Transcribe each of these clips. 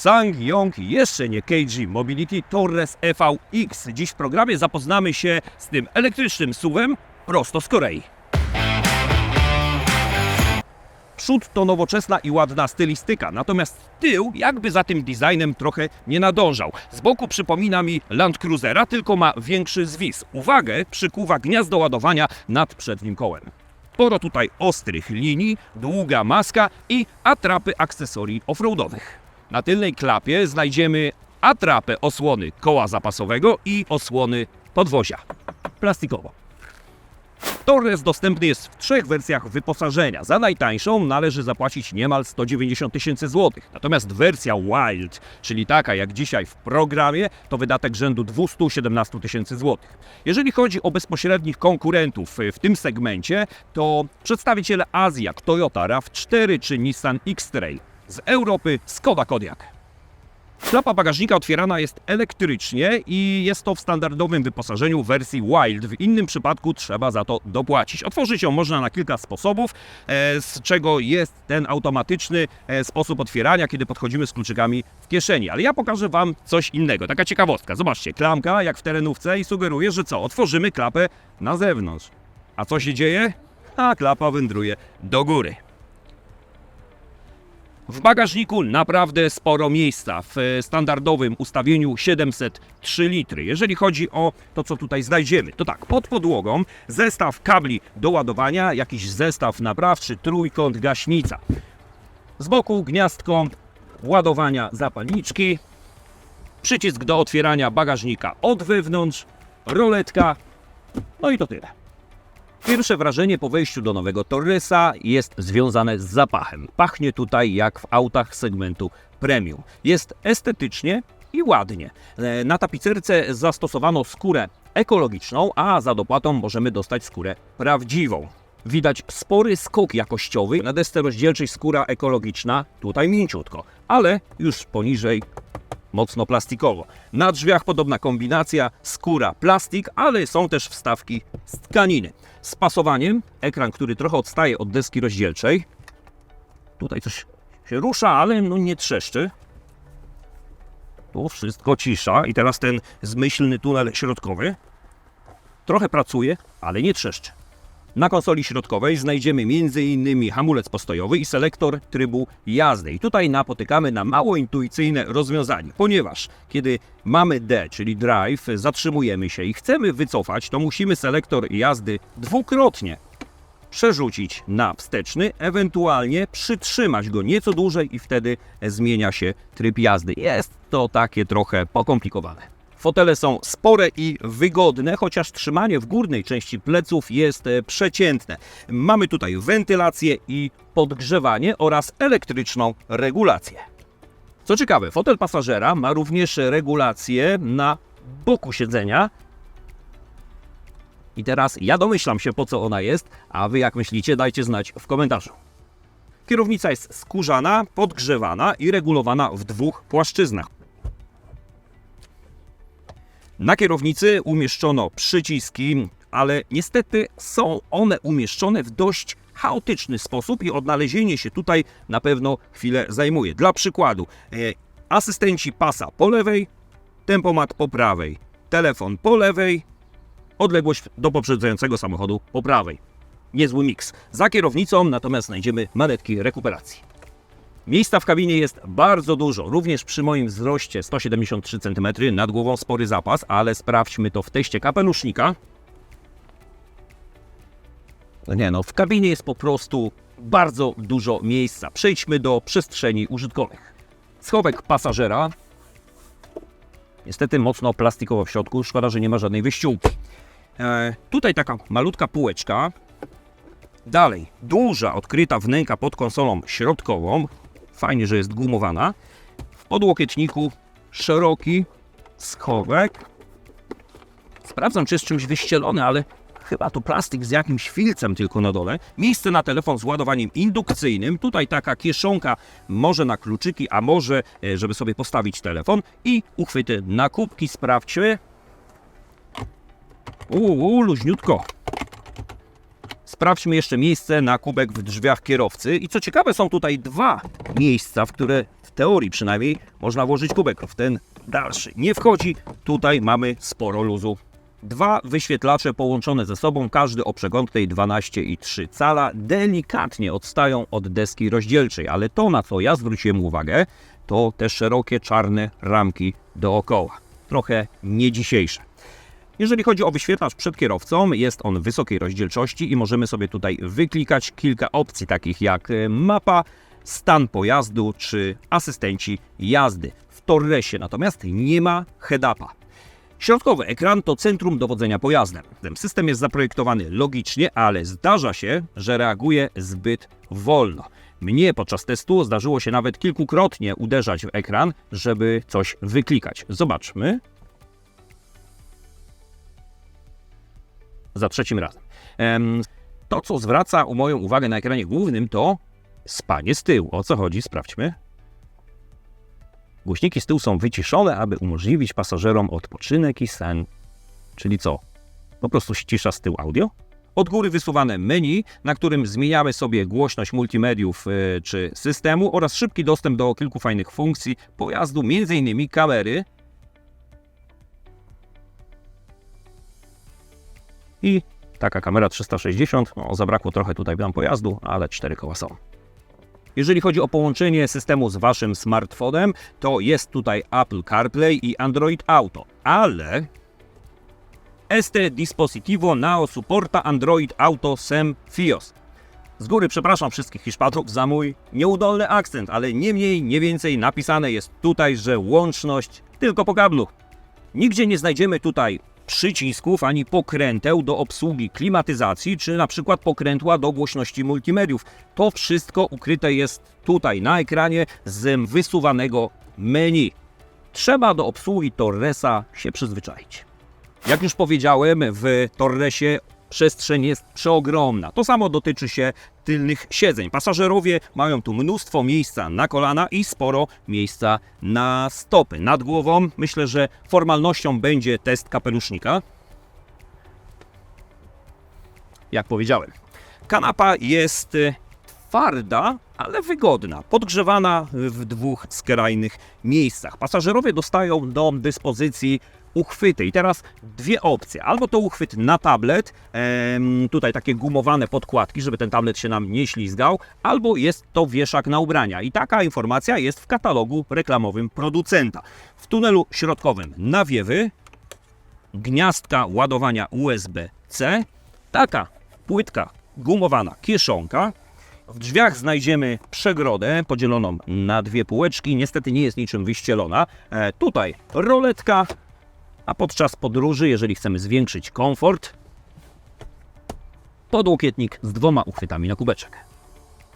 SsangYong, jeszcze nie KG Mobility Torres EVX. Dziś w programie zapoznamy się z tym elektrycznym SUV-em prosto z Korei. Przód to nowoczesna i ładna stylistyka, natomiast tył jakby za tym designem trochę nie nadążał. Z boku przypomina mi Land Cruisera, tylko ma większy zwis. Uwagę przykuwa gniazdo ładowania nad przednim kołem. Sporo tutaj ostrych linii, długa maska i atrapy akcesorii offroadowych. Na tylnej klapie znajdziemy atrapę osłony koła zapasowego i osłony podwozia. Plastikowo. Torres dostępny jest w trzech wersjach wyposażenia. Za najtańszą należy zapłacić niemal 190 tysięcy złotych. Natomiast wersja Wild, czyli taka jak dzisiaj w programie, to wydatek rzędu 217 tysięcy złotych. Jeżeli chodzi o bezpośrednich konkurentów w tym segmencie, to przedstawiciele Azji jak Toyota RAV4 czy Nissan X-Trail. Z Europy Skoda Kodiaq. Klapa bagażnika otwierana jest elektrycznie i jest to w standardowym wyposażeniu wersji Wild. W innym przypadku trzeba za to dopłacić. Otworzyć ją można na kilka sposobów, e, z czego jest ten automatyczny e, sposób otwierania, kiedy podchodzimy z kluczykami w kieszeni. Ale ja pokażę Wam coś innego. Taka ciekawostka. Zobaczcie, klamka jak w terenówce i sugeruje, że co? Otworzymy klapę na zewnątrz. A co się dzieje? A klapa wędruje do góry. W bagażniku naprawdę sporo miejsca. W e, standardowym ustawieniu 703 litry. Jeżeli chodzi o to, co tutaj znajdziemy, to tak, pod podłogą zestaw kabli do ładowania, jakiś zestaw naprawczy, trójkąt, gaśnica. Z boku gniazdko ładowania zapalniczki, przycisk do otwierania bagażnika od wewnątrz, roletka, no i to tyle. Pierwsze wrażenie po wejściu do nowego Torresa jest związane z zapachem. Pachnie tutaj jak w autach segmentu premium. Jest estetycznie i ładnie. E, Na tapicerce zastosowano skórę ekologiczną, a za dopłatą możemy dostać skórę prawdziwą. Widać spory skok jakościowy. Na desce rozdzielczej skóra ekologiczna, tutaj mięciutko, ale już poniżej mocno plastikowo. Na drzwiach podobna kombinacja skóra, plastik, ale są też wstawki z tkaniny. Z pasowaniem, ekran, który trochę odstaje od deski rozdzielczej. Tutaj coś się rusza, ale no nie trzeszczy. Tu wszystko cisza i teraz ten zmyślny tunel środkowy. Trochę pracuje, ale nie trzeszczy. Na konsoli środkowej znajdziemy m.in. hamulec postojowy i selektor trybu jazdy. I tutaj napotykamy na mało intuicyjne rozwiązanie, ponieważ kiedy mamy D, czyli drive, zatrzymujemy się i chcemy wycofać, to musimy selektor jazdy dwukrotnie przerzucić na wsteczny, ewentualnie przytrzymać go nieco dłużej i wtedy zmienia się tryb jazdy. Jest to takie trochę pokomplikowane. Fotele są spore i wygodne, chociaż trzymanie w górnej części pleców jest e, przeciętne. Mamy tutaj wentylację i podgrzewanie oraz elektryczną regulację. Co ciekawe, fotel pasażera ma również regulację na boku siedzenia. I teraz ja domyślam się po co ona jest, a wy jak myślicie, dajcie znać w komentarzu. Kierownica jest skórzana, podgrzewana i regulowana w dwóch płaszczyznach. Na kierownicy umieszczono przyciski, ale niestety są one umieszczone w dość chaotyczny sposób i odnalezienie się tutaj na pewno chwilę zajmuje. Dla przykładu, e, asystenci pasa po lewej, tempomat po prawej, telefon po lewej, odległość do poprzedzającego samochodu po prawej. Niezły miks. Za kierownicą natomiast znajdziemy manetki rekuperacji. Miejsca w kabinie jest bardzo dużo, również przy moim wzroście 173 cm, nad głową spory zapas, ale sprawdźmy to w teście kapelusznika. Nie no, w kabinie jest po prostu bardzo dużo miejsca. Przejdźmy do przestrzeni użytkowych. Schowek pasażera. Niestety mocno plastikowo w środku, szkoda, że nie ma żadnej wyściółki. E, tutaj taka malutka półeczka. Dalej, duża odkryta wnęka pod konsolą środkową. Fajnie, że jest gumowana. W podłokietniku szeroki schowek. Sprawdzam, czy jest czymś wyścielony, ale chyba to plastik z jakimś filcem tylko na dole. Miejsce na telefon z ładowaniem indukcyjnym. Tutaj taka kieszonka, może na kluczyki, a może, e, żeby sobie postawić telefon. I uchwyty na kubki. Sprawdźmy. Uuu, luźniutko. Sprawdźmy jeszcze miejsce na kubek w drzwiach kierowcy. I co ciekawe, są tutaj dwa miejsca, w które w teorii przynajmniej, można włożyć kubek. W ten dalszy nie wchodzi. Tutaj mamy sporo luzu. Dwa wyświetlacze połączone ze sobą, każdy o przekątnej 12,3 cala, delikatnie odstają od deski rozdzielczej, ale to na co ja zwróciłem uwagę, to te szerokie czarne ramki dookoła. Trochę nie dzisiejsze. Jeżeli chodzi o wyświetlacz przed kierowcą, jest on wysokiej rozdzielczości i możemy sobie tutaj wyklikać kilka opcji, takich jak e, mapa, stan pojazdu czy asystenci jazdy. W Torresie natomiast nie ma head-upa. Środkowy ekran to centrum dowodzenia pojazdem. Ten system jest zaprojektowany logicznie, ale zdarza się, że reaguje zbyt wolno. Mnie podczas testu zdarzyło się nawet kilkukrotnie uderzać w ekran, żeby coś wyklikać. Zobaczmy. Za trzecim razem. Em, To, co zwraca moją uwagę na ekranie głównym, to spanie z tyłu. O co chodzi? Sprawdźmy. Głośniki z tyłu są wyciszone, aby umożliwić pasażerom odpoczynek i sen. Czyli co? Po prostu ścisza z tyłu audio? Od góry wysuwane menu, na którym zmieniamy sobie głośność multimediów y, czy systemu oraz szybki dostęp do kilku fajnych funkcji pojazdu, m.in. kamery i taka kamera 360. No, zabrakło trochę tutaj nam pojazdu, ale cztery koła są. Jeżeli chodzi o połączenie systemu z waszym smartfonem, to jest tutaj Apple CarPlay i Android Auto, ale este dispositivo nao soporta Android Auto sem FIOS. Z góry przepraszam wszystkich Hiszpanów za mój nieudolny akcent, ale nie mniej, nie więcej napisane jest tutaj, że łączność tylko po kablu. Nigdzie nie znajdziemy tutaj przycisków ani pokręteł do obsługi klimatyzacji, czy na przykład pokrętła do głośności multimediów. To wszystko ukryte jest tutaj na ekranie z wysuwanego menu. Trzeba do obsługi Torresa się przyzwyczaić. Jak już powiedziałem, w Torresie przestrzeń jest przeogromna. To samo dotyczy się tylnych siedzeń. Pasażerowie mają tu mnóstwo miejsca na kolana i sporo miejsca na stopy. Nad głową myślę, że formalnością będzie test kapelusznika. Jak powiedziałem. Kanapa jest e, twarda, ale wygodna, podgrzewana w dwóch skrajnych miejscach. Pasażerowie dostają do dyspozycji uchwyty. I teraz dwie opcje. Albo to uchwyt na tablet, tutaj takie gumowane podkładki, żeby ten tablet się nam nie ślizgał, albo jest to wieszak na ubrania. I taka informacja jest w katalogu reklamowym producenta. W tunelu środkowym nawiewy, gniazdka ładowania USB-C, taka płytka gumowana kieszonka. W drzwiach znajdziemy przegrodę podzieloną na dwie półeczki. Niestety nie jest niczym wyścielona. E, tutaj roletka, a podczas podróży, jeżeli chcemy zwiększyć komfort, podłokietnik z dwoma uchwytami na kubeczek.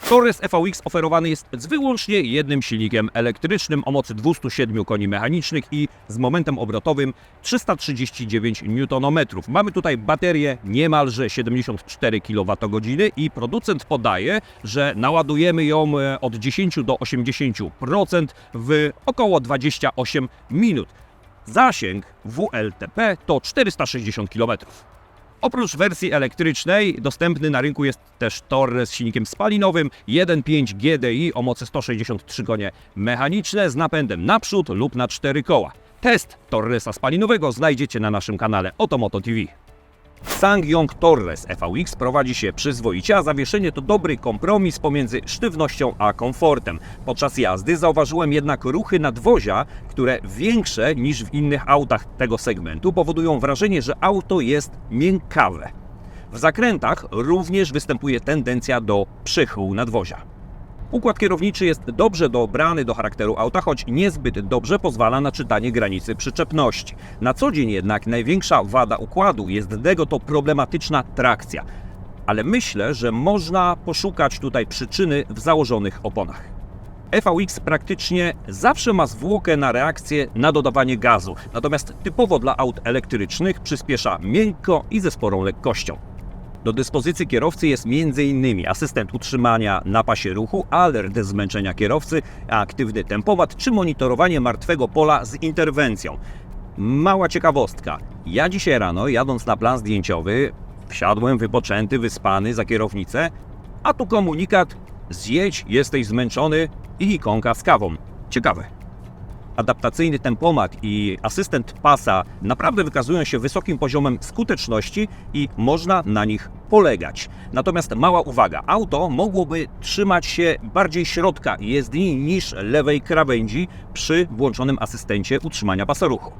Torres EVX oferowany jest z wyłącznie jednym silnikiem elektrycznym o mocy 207 koni mechanicznych i z momentem obrotowym 339 Nm. Mamy tutaj baterię niemalże 74 kWh i producent podaje, że naładujemy ją e, od 10 do 80% w około 28 minut. Zasięg WLTP to 460 km. Oprócz wersji elektrycznej dostępny na rynku jest też Torres z silnikiem spalinowym 1.5 GDI o mocy 163 konie mechaniczne z napędem naprzód lub na cztery koła. Test Torresa spalinowego znajdziecie na naszym kanale Otomoto TV. Sangyong Torres EVX prowadzi się przyzwoicie, a zawieszenie to dobry kompromis pomiędzy sztywnością a komfortem. Podczas jazdy zauważyłem jednak ruchy nadwozia, które większe niż w innych autach tego segmentu powodują wrażenie, że auto jest miękkawe. W zakrętach również występuje tendencja do przychyłu nadwozia. Układ kierowniczy jest dobrze dobrany do charakteru auta, choć niezbyt dobrze pozwala na czytanie granicy przyczepności. Na co dzień jednak największa wada układu jest tego to problematyczna trakcja. Ale myślę, że można poszukać tutaj przyczyny w założonych oponach. FVX praktycznie zawsze ma zwłokę na reakcję na dodawanie gazu, natomiast typowo dla aut elektrycznych przyspiesza miękko i ze sporą lekkością. Do dyspozycji kierowcy jest m.in. asystent utrzymania na pasie ruchu, alert zmęczenia kierowcy, aktywny tempomat czy monitorowanie martwego pola z interwencją. Mała ciekawostka. Ja dzisiaj rano, jadąc na plan zdjęciowy, wsiadłem wypoczęty, wyspany za kierownicę, a tu komunikat: zjedź, jesteś zmęczony i ikonka z kawą. Ciekawe. Adaptacyjny tempomat i asystent pasa naprawdę wykazują się wysokim poziomem skuteczności i można na nich polegać. Natomiast mała uwaga, auto mogłoby trzymać się bardziej środka jezdni niż lewej krawędzi przy włączonym asystencie utrzymania pasa ruchu.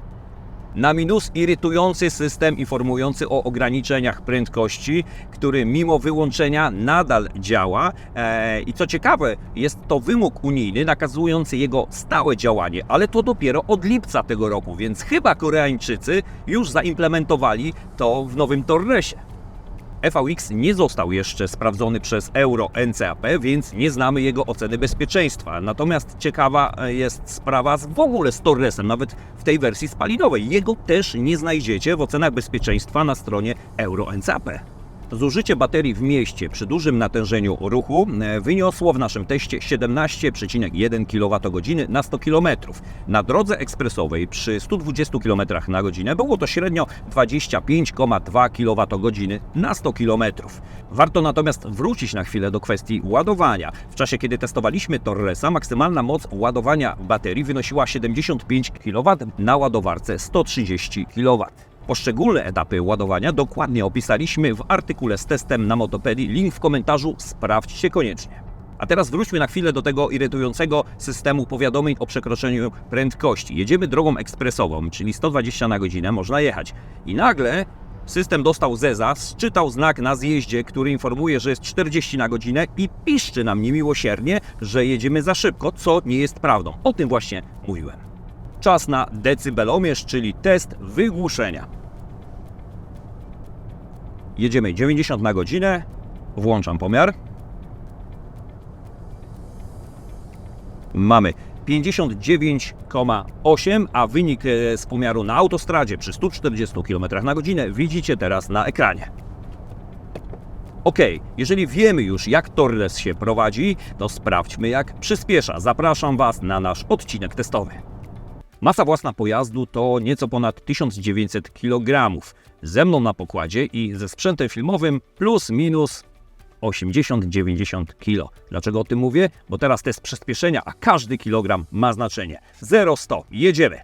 Na minus irytujący system informujący o ograniczeniach prędkości, który mimo wyłączenia nadal działa. E, I co ciekawe, jest to wymóg unijny nakazujący jego stałe działanie, ale to dopiero od lipca tego roku, więc chyba Koreańczycy już zaimplementowali to w nowym Torresie. FVX nie został jeszcze sprawdzony przez Euro NCAP, więc nie znamy jego oceny bezpieczeństwa. Natomiast ciekawa jest sprawa z, w ogóle z Torresem, nawet w tej wersji spalinowej. Jego też nie znajdziecie w ocenach bezpieczeństwa na stronie Euro NCAP. Zużycie baterii w mieście przy dużym natężeniu ruchu e, wyniosło w naszym teście 17,1 kWh na 100 km. Na drodze ekspresowej przy 120 km na godzinę było to średnio 25,2 kWh na 100 km. Warto natomiast wrócić na chwilę do kwestii ładowania. W czasie kiedy testowaliśmy Torresa, maksymalna moc ładowania baterii wynosiła 75 kW na ładowarce 130 kW. Poszczególne etapy ładowania dokładnie opisaliśmy w artykule z testem na Motopedii. Link w komentarzu, sprawdźcie koniecznie. A teraz wróćmy na chwilę do tego irytującego systemu powiadomień o przekroczeniu prędkości. Jedziemy drogą ekspresową, czyli 120 na godzinę można jechać. I nagle system dostał zeza, sczytał znak na zjeździe, który informuje, że jest 40 na godzinę i piszczy nam niemiłosiernie, że jedziemy za szybko, co nie jest prawdą. O tym właśnie mówiłem. Czas na decybelomierz, czyli test wygłuszenia. Jedziemy 90 na godzinę. Włączam pomiar. Mamy 59,8, a wynik e, z pomiaru na autostradzie przy 140 km na godzinę widzicie teraz na ekranie. Ok, jeżeli wiemy już jak Torres się prowadzi, to sprawdźmy jak przyspiesza. Zapraszam Was na nasz odcinek testowy. Masa własna pojazdu to nieco ponad 1900 kg. Ze mną na pokładzie i ze sprzętem filmowym plus minus 80-90 kg. Dlaczego o tym mówię? Bo teraz test przyspieszenia, a każdy kilogram ma znaczenie. 0-100, jedziemy.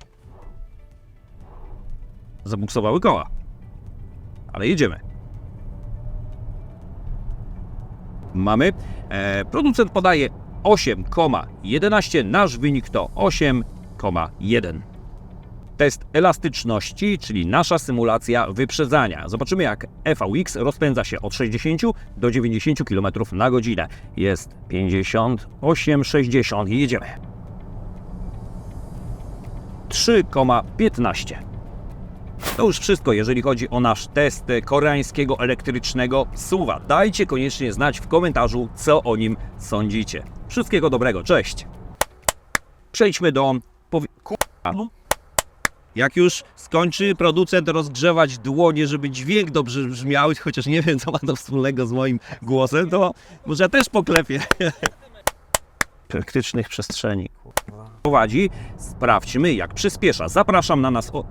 Zabuksowały koła. Ale jedziemy. Mamy. E, producent podaje 8,11. Nasz wynik to 8,1. Test elastyczności, czyli nasza symulacja wyprzedzania. Zobaczymy, jak FVX rozpędza się od 60 do 90 km na godzinę. Jest 58, 60 i jedziemy. 3,15. To już wszystko, jeżeli chodzi o nasz test koreańskiego elektrycznego SUVa. Dajcie koniecznie znać w komentarzu, co o nim sądzicie. Wszystkiego dobrego, cześć! Przejdźmy do... Powi- Kurwa. Jak już skończy producent rozgrzewać dłonie, żeby dźwięk dobrze brzmiał, chociaż nie wiem, co ma to wspólnego z moim głosem, to może ja też poklepię. praktycznych przestrzeni. Prowadzi, sprawdźmy jak przyspiesza. Zapraszam na nas... O,